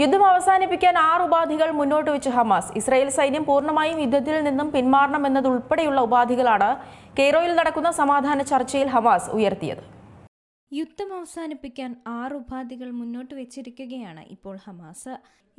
യുദ്ധം അവസാനിപ്പിക്കാൻ ആറ് ഉപാധികൾ മുന്നോട്ട് വെച്ച് ഹമാസ്. ഇസ്രായേൽ സൈന്യം പൂർണമായും യുദ്ധത്തിൽ നിന്നും പിന്മാറണമെന്നതുൾപ്പെടെയുള്ള ഉപാധികളാണ് കെയ്റോയിൽ നടക്കുന്ന സമാധാന ചർച്ചയിൽ ഹമാസ് ഉയർത്തിയത്. യുദ്ധം അവസാനിപ്പിക്കാൻ ആറ് ഉപാധികൾ മുന്നോട്ട് വെച്ചിരിക്കുകയാണ് ഇപ്പോൾ ഹമാസ്.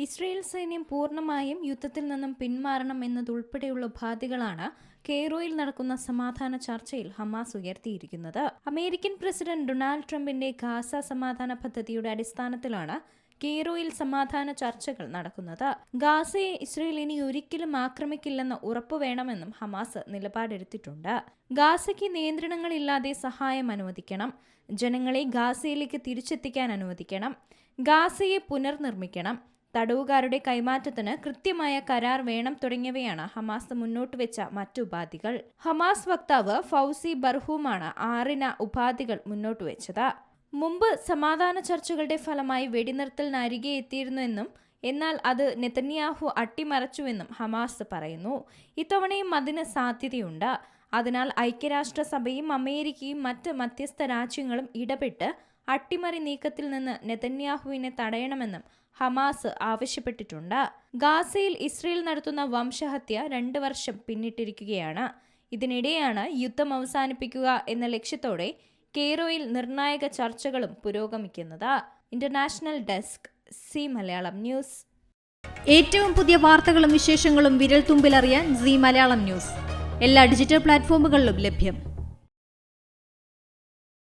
ഇസ്രായേൽ സൈന്യം പൂർണമായും യുദ്ധത്തിൽ നിന്നും പിന്മാറണം എന്നതുൾപ്പെടെയുള്ള ഉപാധികളാണ് കെയ്റോയിൽ നടക്കുന്ന സമാധാന ചർച്ചയിൽ ഹമാസ് ഉയർത്തിയിരിക്കുന്നത്. അമേരിക്കൻ പ്രസിഡന്റ് ഡൊണാൾഡ് ട്രംപിന്റെ ഗാസ സമാധാന പദ്ധതിയുടെ അടിസ്ഥാനത്തിലാണ് കെയ്റോയിൽ സമാധാന ചർച്ചകൾ നടക്കുന്നത്. ഗാസയെ ഇസ്രയേൽ ഇനി ഒരിക്കലും ആക്രമിക്കില്ലെന്ന് ഉറപ്പു വേണമെന്നും ഹമാസ് നിലപാടെടുത്തിട്ടുണ്ട്. ഗാസയ്ക്ക് നിയന്ത്രണങ്ങളില്ലാതെ സഹായം അനുവദിക്കണം. ജനങ്ങളെ ഗാസയിലേക്ക് തിരിച്ചെത്തിക്കാൻ അനുവദിക്കണം. ഗാസയെ പുനർനിർമ്മിക്കണം. തടവുകാരുടെ കൈമാറ്റത്തിന് കൃത്യമായ കരാർ വേണം തുടങ്ങിയവയാണ് ഹമാസ് മുന്നോട്ട് വെച്ച മറ്റു ഉപാധികൾ. ഹമാസ് വക്താവ് ഫൗസി ബർഹൂമാണ് ആറിന ഉപാധികൾ മുന്നോട്ട് വെച്ചത്. മുമ്പ് സമാധാന ചർച്ചകളുടെ ഫലമായി വെടിനിർത്തലിനരികെ എത്തിയിരുന്നുവെന്നും എന്നാൽ അത് നെതന്യാഹു അട്ടിമറച്ചുവെന്നും ഹമാസ് പറയുന്നു. ഇത്തവണയും അതിന് സാധ്യതയുണ്ട്. അതിനാൽ ഐക്യരാഷ്ട്രസഭയും അമേരിക്കയും മറ്റ് മധ്യസ്ഥ രാജ്യങ്ങളും ഇടപെട്ട് അട്ടിമറി നീക്കത്തിൽ നിന്ന് നെതന്യാഹുവിനെ തടയണമെന്നും ഹമാസ് ആവശ്യപ്പെട്ടിട്ടുണ്ട്. ഗാസയിൽ ഇസ്രയേൽ നടത്തുന്ന വംശഹത്യ രണ്ട് വർഷം പിന്നിട്ടിരിക്കുകയാണ്. ഇതിനിടെയാണ് യുദ്ധം അവസാനിപ്പിക്കുക എന്ന ലക്ഷ്യത്തോടെ കെയ്റോയിൽ നിർണായക ചർച്ചകളും പുരോഗമിക്കുന്നത്. International desk Zee Malayalam news. ഏറ്റവും പുതിയ വാർത്തകളും വിശേഷങ്ങളും വിരൽ തുമ്പിലറിയാൻ സി മലയാളം ന്യൂസ്. എല്ലാ ഡിജിറ്റൽ പ്ലാറ്റ്ഫോമുകളിലും ലഭ്യം.